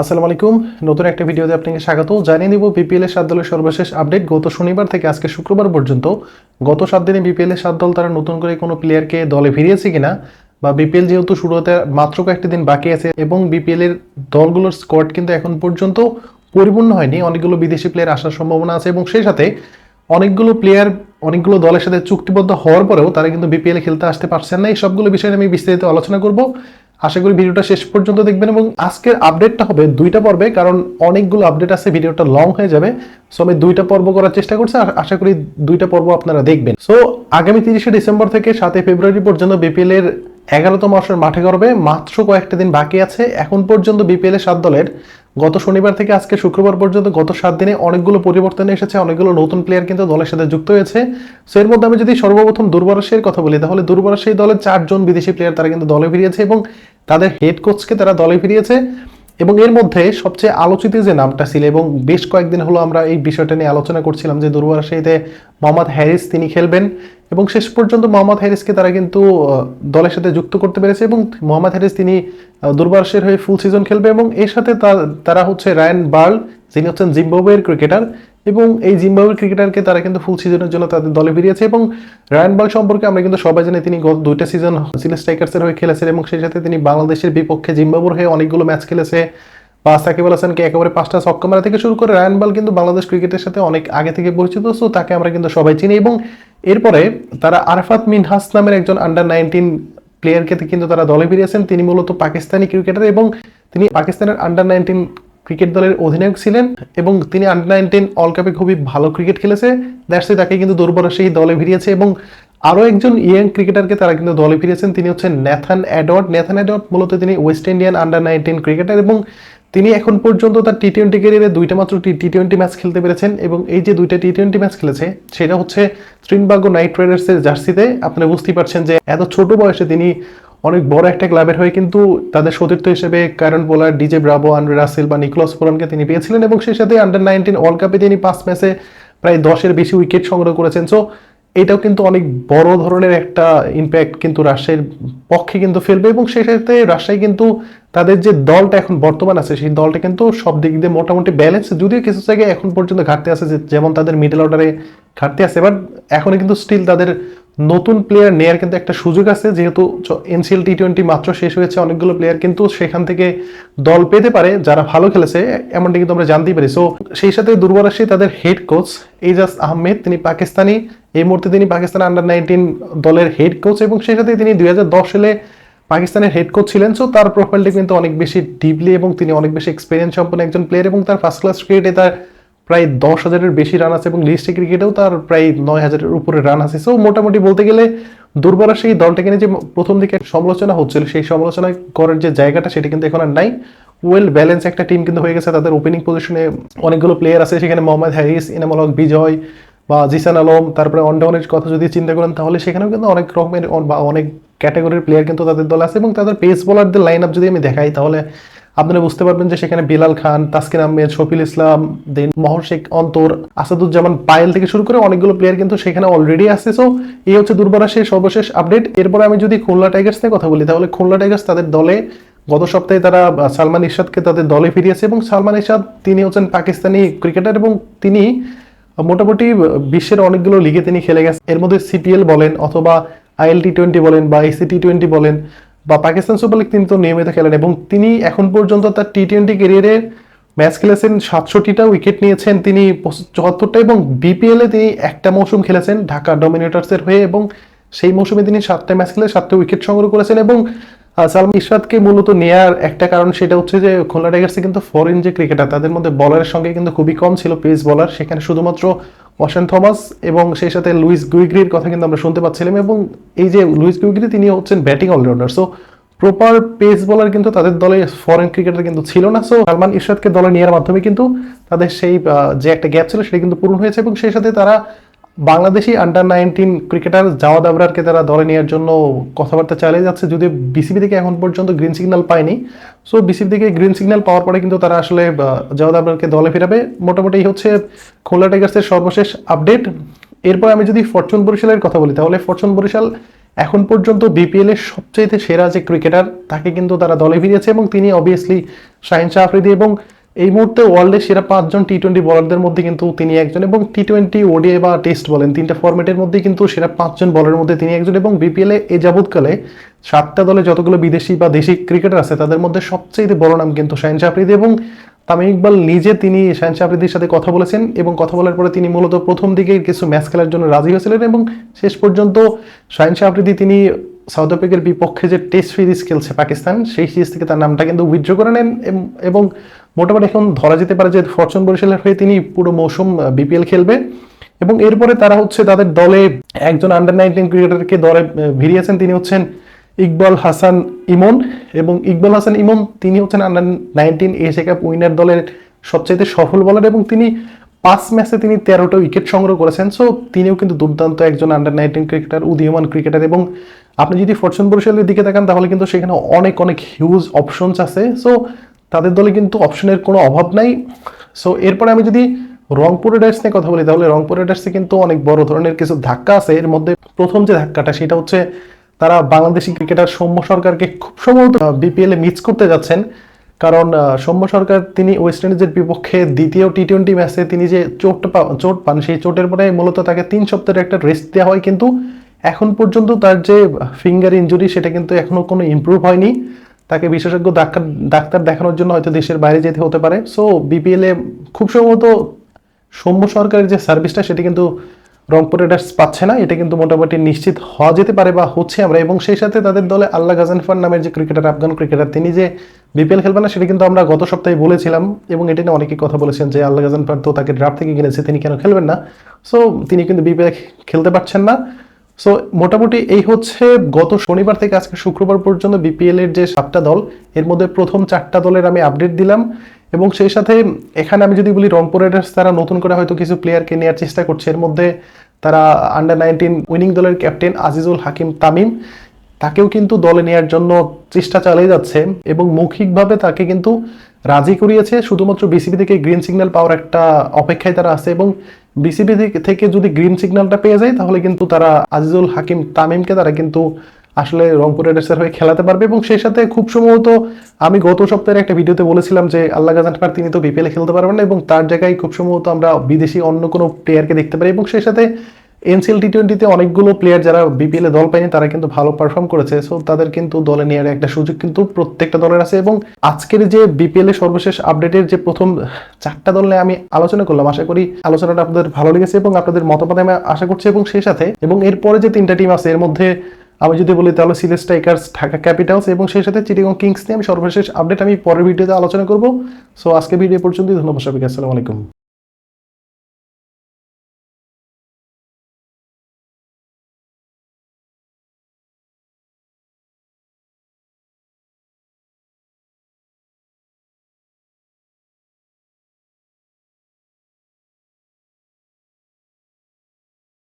আসসালামু আলাইকুম। নতুন একটা ভিডিওতে আপনাকে স্বাগত। জানিয়ে দিব বিপিএল এর সাত দলের সর্বশেষ আপডেট। গত শনিবার থেকে আজকে শুক্রবার পর্যন্ত গত সাত দিনে বিপিএল এর সাত দল তারা নতুন করে কোনো প্লেয়ারকে দলে ফিরিয়েছে কিনা বা বিপিএল যেহেতু শুরু হতে মাত্র কয়েকটি দিন বাকি আছে এবং বিপিএল এর দলগুলোর স্কোয়াড কিন্তু এখন পর্যন্ত পরিপূর্ণ হয়নি। অনেকগুলো বিদেশি প্লেয়ার আসার সম্ভাবনা আছে এবং সেই সাথে অনেকগুলো প্লেয়ার অনেকগুলো দলের সাথে চুক্তিবদ্ধ হওয়ার পরেও তারা কিন্তু বিপিএল খেলতে আসতে পারছেন না। এই সবগুলো বিষয়ে আমি বিস্তারিত আলোচনা করব। আশা করি ভিডিওটা শেষ পর্যন্ত দেখবেন এবং আজকের আপডেটটা হবে দুইটা পর্বে, কারণ অনেকগুলো আপডেট আছে, ভিডিওটা লং হয়ে যাবে। সো আমি দুইটা পর্ব করার চেষ্টা করছি আশা করি দুইটা পর্ব আপনারা দেখবেন। সো আগামী তিরিশে ডিসেম্বর থেকে সাতই ফেব্রুয়ারি পর্যন্ত বিপিএল এর এগারোতম আসর মাঠে করবে মাত্র কয়েকটা দিন বাকি আছে। এখন পর্যন্ত বিপিএল এর সাত দলের গত শনিবার থেকে আজকে শুক্রবার পর্যন্ত গত সাত দিনে অনেকগুলো পরিবর্তন এসেছে, অনেকগুলো নতুন প্লেয়ার কিন্তু দলের সাথে যুক্ত হয়েছে। সো এর মধ্যে আমি যদি সর্বপ্রথম দুর্বারসের কথা বলি, তাহলে দুর্বারসের দলের চারজন বিদেশি প্লেয়ার তারা কিন্তু দলে ফিরিয়েছে এবং তাদের হেড কোচকে তারা দলে ফিরিয়েছে এবং এর মধ্যে সবচেয়ে আলোচিত যে নামটা ছিল এবং বেশ কয়েকদিন হলো আমরা এই বিষয়টা নিয়ে আলোচনা করছিলাম যে দুর্বারসীতে মোহাম্মদ হ্যারিস তিনি খেলবেন এবং শেষ পর্যন্ত মোহাম্মদ হ্যারিসকে তারা কিন্তু দলের সাথে যুক্ত করতে পেরেছে এবং মোহাম্মদ হ্যারিস তিনি দুর্বারসের হয়ে ফুল সিজন খেলবে এবং এর সাথে তারা হচ্ছে রায়ান বার্ল, যিনি হচ্ছেন জিম্বাবুয়ের ক্রিকেটার এবং এই জিম্বাবুয়ের ক্রিকেটারকে তারা কিন্তু ফুল সিজনের জন্য তাদের দলে ফিরিয়েছে এবং রায়ান বার্ল সম্পর্কে আমরা কিন্তু সবাই জানি তিনি গত দুইটা সিজন সিলেট স্ট্রাইকার্সের হয়ে খেলেছেন এবং সেই সাথে তিনি বাংলাদেশের বিপক্ষে জিম্বাবুর হয়ে অনেকগুলো ম্যাচ খেলেছে। বা সাকিব আল হাসানকে একেবারে পাঁচটা ছক্কা মারা থেকে শুরু করে রায়ান বাল কিন্তু বাংলাদেশ ক্রিকেটের সাথে অনেক আগে থেকে পরিচিত সো তাকে আমরা কিন্তু সবাই চিনি এবং এরপরে তারা আরফাত মিনহাস নামের একজন আন্ডার নাইনটিন প্লেয়ারকে কিন্তু তারা দলে ফিরিয়েছেন তিনি মূলত পাকিস্তানি ক্রিকেটার এবং তিনি পাকিস্তানের আন্ডার নাইনটিন ক্রিকেট দলের অধিনায়ক ছিলেন এবং তিনি আন্ডার নাইনটিন অল কাপে খুবই ভালো ক্রিকেট খেলেছে। দ্যাটসে তাকে কিন্তু দুর্বল সেই দলে ফিরিয়েছে এবং আরও একজন ইয়াং ক্রিকেটারকে তারা কিন্তু দলে ফিরিয়েছেন। তিনি হচ্ছেন ন্যাথান অ্যাডওয়ার্ড ন্যাথান অ্যাডওয়ার্ড মূলত তিনি West Indian under nineteen cricketer এবং তিনি এখন পর্যন্ত তার টি টোয়েন্টি ক্যারিয়ারে দুইটা মাত্র টি টোয়েন্টি ম্যাচ খেলতে পেরেছেন এবং এই যে দুইটা টি টোয়েন্টি ম্যাচ খেলেছে, সেটা হচ্ছে ত্রিনবাগো নাইট রাইডার্সের জার্সিতে। আপনারা বুঝতেই পারছেন যে এত ছোট বয়সে তিনি অনেক বড় একটা ক্লাবের হয়ে কিন্তু তাদের সতীর্থ হিসেবে কারণ bowler DJ Bravo Andre Russell বা নিকোলাস পোরানকে তিনি পেয়েছিলেন এবং সেই সাথে আন্ডার নাইনটিন ওয়ার্ল্ড কাপে তিনি পাঁচ ম্যাচে প্রায় দশের বেশি উইকেট সংগ্রহ করেছেন। সো এটাও কিন্তু অনেক বড় ধরনের একটা ইম্প্যাক্ট কিন্তু রাজশাহীর পক্ষে কিন্তু ফেলবে এবং সেই সাথে রাজশাহী কিন্তু তাদের যে দলটা এখন বর্তমান আছে, সেই দলটা কিন্তু সব দিক দিয়ে মোটামুটি ব্যালেন্স যদিও কিছু জায়গায় এখন পর্যন্ত ঘাটতি আছে যেমন তাদের মিডল অর্ডারে ঘাটতি আছে বাট এখনও কিন্তু স্টিল তাদের নতুন প্লেয়ার নেয়ার কিন্তু একটা সুযোগ আছে, যেহেতু এনসিএল টি টোয়েন্টি মাত্র শেষ হয়েছে অনেকগুলো প্লেয়ার কিন্তু সেখান থেকে দল পেতে পারে, যারা ভালো খেলেছে, এমনটা কিন্তু আমরা জানতেই পারি। সো সেই সাথে দুর্বারাসী তাদের হেড কোচ এইজাজ আহমেদ, তিনি পাকিস্তানি। এই মুহূর্তে তিনি পাকিস্তান আন্ডার নাইনটিন দলের হেড কোচ এবং সেই সাথে তিনি দুই হাজার দশ সালে পাকিস্তানের হেড কোচ ছিলেন। সো তার প্রোফাইলটা কিন্তু অনেক বেশি ডিপলি এবং তিনি অনেক বেশি এক্সপিরিয়েন্স সম্পন্ন একজন প্লেয়ার এবং তার ফার্স্ট ক্লাস ক্রিকেটে তার প্রায় দশ হাজারের বেশি রান আছে এবং লিস্টে ক্রিকেটেও তার প্রায় নয় হাজারের উপরে রান আছে। সো মোটামুটি বলতে গেলে দুর্বরা সেই দলটাকে নিয়ে যে প্রথম দিকে সমালোচনা হচ্ছিল, সেই সমালোচনা করার যে জায়গাটা সেটা কিন্তু এখন আর নাই। ওয়েল ব্যালেন্স একটা টিম কিন্তু হয়ে গেছে, তাদের ওপেনিং পজিশনে অনেকগুলো প্লেয়ার আছে, সেখানে মোহাম্মদ হ্যারিস ইনামুল হক বিজয় বা জিসান আলম, তারপরে অনডাউনের কথা যদি চিন্তা করেন, তাহলে সেখানেও কিন্তু অনেক রকমের বা অনেক ক্যাটাগরির প্লেয়ার কিন্তু তাদের দল আছে এবং তাদের পেস বোলারদের লাইন আপ যদি আমি দেখাই, তাহলে আপনারা বুঝতে পারবেন যে সেখানে বিলাল খান, তাসকিন আহমেদ শফিল ইসলাম, দেন মহর শেখ অন্তর, আসাদুজ্জামান পায়েল থেকে শুরু করে অনেকগুলো প্লেয়ার কিন্তু সেখানে অলরেডি আছে। সো এই হচ্ছে দুর্বারাসের সর্বশেষ আপডেট এরপরে আমি যদি খুলনা টাইগার্স নিয়ে কথা বলি, তাহলে খুলনা টাইগার্স তাদের দলে গত সপ্তাহে তারা সালমান ইরশাদকে তাদের দলে ফিরিয়েছে এবং সালমান ইরশাদ তিনি হচ্ছেন পাকিস্তানি ক্রিকেটার এবং তিনি মোটামুটি বিশ্বের অনেকগুলো লিগে তিনি খেলে গেছেন এর মধ্যে সিপিএল বলেন অথবা আইএল টি টোয়েন্টি বলেন বা এসি টি টোয়েন্টি বলেন। বা পাকিস্তান সুপার লিগ তিনি তো নিয়মিত খেলেন এবং তিনি এখন পর্যন্ত তার টি টোয়েন্টি ক্যারিয়ারে ম্যাচ খেলেছেন, সাতষট্টিটা উইকেট নিয়েছেন, তিনি চুয়াত্তরটা এবং বিপিএল এ তিনি একটা মৌসুম খেলেছেন, ঢাকা ডমিনেটার্সের হয়ে এবং সেই মৌসুমে তিনি সাতটা ম্যাচ খেলে সাতটা উইকেট সংগ্রহ করেছেন এবং সালমান ইশরাতকে মূলত নেয়ার একটা কারণ সেটা হচ্ছে যে খুলনা টাইগার্সে কিন্তু ফরেন যে ক্রিকেটার তাদের মধ্যে বলারের সঙ্গে কিন্তু খুবই কম ছিল পেস বলার সেখানে শুধুমাত্র ওয়াশন থমাস এবং সেই সাথে লুইস গুইগ্রির কথা কিন্তু আমরা শুনতে পাচ্ছিলাম এবং এই যে লুইস গুইগ্রি, তিনি হচ্ছেন batting allrounder. So proper pace bowler কিন্তু তাদের দলে ফরেন ক্রিকেটার কিন্তু ছিল না। সো সালমান ইরশাদকে দলে নেওয়ার মাধ্যমে কিন্তু তাদের সেই যে একটা গ্যাপ ছিল সেটা কিন্তু পূরণ হয়েছে এবং সেই সাথে তারা Bangladeshi under nineteen cricketer Jawad আবরারকে তারা দলে নেওয়ার জন্য কথাবার্তা চালিয়ে যাচ্ছে যদি বিসিবি থেকে এখন পর্যন্ত গ্রিন সিগন্যাল পায়নি। সো বিসিবি থেকে গ্রিন সিগন্যাল পাওয়ার পরে কিন্তু তারা আসলে জাওয়াদ আবরারকে দলে ফেরাবে। মোটামুটি হচ্ছে খুলনা টাইগার্সের সর্বশেষ আপডেট এরপর আমি যদি ফরচুন বরিশালের কথা বলি, তাহলে ফরচুন বরিশাল এখন পর্যন্ত বিপিএল এর সবচেয়ে সেরা যে ক্রিকেটার তাকে কিন্তু তারা দলে ফিরিয়েছে এবং তিনি অবভিয়াসলি শাহিন শাহ আফ্রিদি এবং এই মুহূর্তে ওয়ার্ল্ডের সেরা পাঁচজন টি টোয়েন্টি বলারদের মধ্যে কিন্তু তিনি একজন এবং টি টোয়েন্টি ওডিআই বা টেস্ট বলেন তিনটা ফরম্যাটের মধ্যে কিন্তু সেরা পাঁচজন বলারের মধ্যে তিনি একজন এবং বিপিএল এ যাবৎকালে সাতটা দলে যতগুলো বিদেশি বা দেশি ক্রিকেটার আছে, তাদের মধ্যে সবচেয়ে বড় নাম কিন্তু শাহিন শাহ এবং তামিম ইকবাল নিজে তিনি শাহিন শাহ আফ্রিদির সাথে কথা বলেছেন এবং কথা বলার পরে তিনি মূলত প্রথম দিকে কিছু ম্যাচ খেলার জন্য রাজি হয়েছিলেন এবং শেষ পর্যন্ত শাহিন শাহ আফ্রিদি তিনি সাউথ আফ্রিকার বিপক্ষে যে টেস্ট সিরিজ খেলছে পাকিস্তান, সেই সিরিজ থেকে তার নামটা কিন্তু উইথড্র করে নেন এবং মোটামুটি এখন ধরা যেতে পারে যে ফরচুন বরিশালের হয়ে তিনি পুরো মৌসুম বিপিএল খেলবে এবং এরপরে তারা হচ্ছে তাদের দলে একজন আন্ডার নাইনটিন ক্রিকেটারকে দলে ভিড়িয়েছেন। তিনি হচ্ছেন ইকবাল হাসান ইমন এবং ইকবাল হাসান ইমন তিনি হচ্ছেন under nineteen Asia cup winner দলের সবচাইতে সফল বলার এবং তিনি পাঁচ ম্যাচে তিনি তেরোটা উইকেট সংগ্রহ করেছেন। সো তিনিও কিন্তু দুর্দান্ত একজন আন্ডার নাইনটিন ক্রিকেটার উদীয়মান ক্রিকেটার এবং আপনি যদি ফরচুন বরিশালের দিকে তাকান, তাহলে কিন্তু সেখানে অনেক অনেক হিউজ অপশনস আছে। সো তাদের দলে কিন্তু অপশনের কোনো অভাব নাই। সো এরপরে আমি যদি রংপুর রাইডার্স নিয়ে কথা বলি, তাহলে রংপুর রাইডার্সে কিন্তু অনেক বড় ধরনের কিছু ধাক্কা আছে। এর মধ্যে প্রথম যে ধাক্কাটা, সেটা হচ্ছে তারা বাংলাদেশি ক্রিকেটার সৌম্য সরকারকে খুব সম্ভবত বিপিএল এ মিস করতে যাচ্ছেন। কারণ সৌম্য সরকার তিনি ওয়েস্ট ইন্ডিজের বিপক্ষে দ্বিতীয় টি টোয়েন্টি ম্যাচে তিনি যে চোট চোট পান, সেই চোটের পরে মূলত তাকে তিন সপ্তাহের একটা রেস্ট দেওয়া হয়। কিন্তু এখন পর্যন্ত তার যে ফিঙ্গার ইনজুরি সেটা কিন্তু এখনও কোনো ইমপ্রুভ হয়নি। তাকে বিশেষজ্ঞ ডাক্তার ডাক্তার দেখানোর জন্য হয়তো দেশের বাইরে যেতে হতে পারে। সো বিপিএল খুব সম্ভবত সৌম্য সরকারের যে সার্ভিসটা, সেটা কিন্তু রংপুর রাইডার্স পাচ্ছে না। এটা কিন্তু মোটামুটি নিশ্চিত হওয়া যেতে পারে বা হচ্ছে আমরা। এবং সেই সাথে তাদের দলে আল্লাহ গাজানফার নামের যে ক্রিকেটার, আফগান ক্রিকেটার, তিনি যে বিপিএল খেলবেন না, সেটা কিন্তু আমরা গত সপ্তাহে বলেছিলাম। এবং এটা নিয়ে অনেকেই কথা বলেছেন যে আল্লাহ গাজানফার তো তাকে ড্রাফট থেকে কিনেছে তিনি কেন খেলবেন না? সো তিনি কিন্তু বিপিএল খেলতে পারছেন না। সো মোটামুটি এই হচ্ছে গত শনিবার থেকে আজকে শুক্রবার পর্যন্ত বিপিএল এর যে সাতটা দল, এর মধ্যে প্রথম চারটা দলের আমি আপডেট দিলাম। এবং সেই সাথে এখানে আমি যদি বলি রংপুর রাইডার্স, তারা নতুন করে হয়তো কিছু প্লেয়ারকে নেওয়ার চেষ্টা করছে। এর মধ্যে তারা আন্ডার নাইনটিন উইনিং দলের ক্যাপ্টেন আজিজুল হাকিম তামিম, তাকেও কিন্তু দলে নেওয়ার জন্য চেষ্টা চালিয়ে যাচ্ছে এবং মৌখিকভাবে তাকে কিন্তু রাজি করিয়েছে। শুধুমাত্র বিসিবি থেকে গ্রিন সিগন্যাল পাওয়ার একটা অপেক্ষায় তারা আছে এবং বিসিবি থেকে যদি গ্রিন সিগন্যালটা পেয়ে যায়, তাহলে কিন্তু তারা আজিজুল হাকিম তামিমকে তারা কিন্তু আসলে রংপুর রাইডার্সের হয়ে খেলাতে পারবে। এবং সেই সাথে খুব সম্ভবত আমি গত সপ্তাহের একটা ভিডিওতে বলেছিলাম যে আল্লাহ গাজানফার তিনি তো বিপিএল খেলতে পারবেন না, এবং তার জায়গায় খুব সম্ভবত আমরা বিদেশি অন্য কোনো প্লেয়ারকে দেখতে পারি। এবং সেই সাথে এনসিএল টি টোয়েন্টিতে অনেকগুলো প্লেয়ার যারা বিপিএল এ দল পায়নি, তারা কিন্তু ভালো পারফর্ম করেছে। সো তাদের কিন্তু দলে নেওয়ার একটা সুযোগ কিন্তু প্রত্যেকটা দলের আছে এবং আজকের যে বিপিএল সর্বশেষ আপডেটের যে প্রথম চারটা দল নিয়ে আমি আলোচনা করলাম, আশা করি আলোচনাটা আপনাদের ভালো লেগেছে এবং আপনাদের মতামত আমি আশা করছি এবং সেই সাথে এবং এরপরে যে তিনটা টিম আছে, এর মধ্যে আমি যদি বলি তাহলে সিলেট স্ট্রাইকার্স, ঢাকা ক্যাপিটালস এবং সেই সাথে চিটিগং কিংস নিয়ে আমি সর্বশেষ আপডেট আমি পরের ভিডিওতে আলোচনা করব। সো আজকে ভিডিও পর্যন্তই, ধন্যবাদ সবাইকে, আসসালামু আলাইকুম।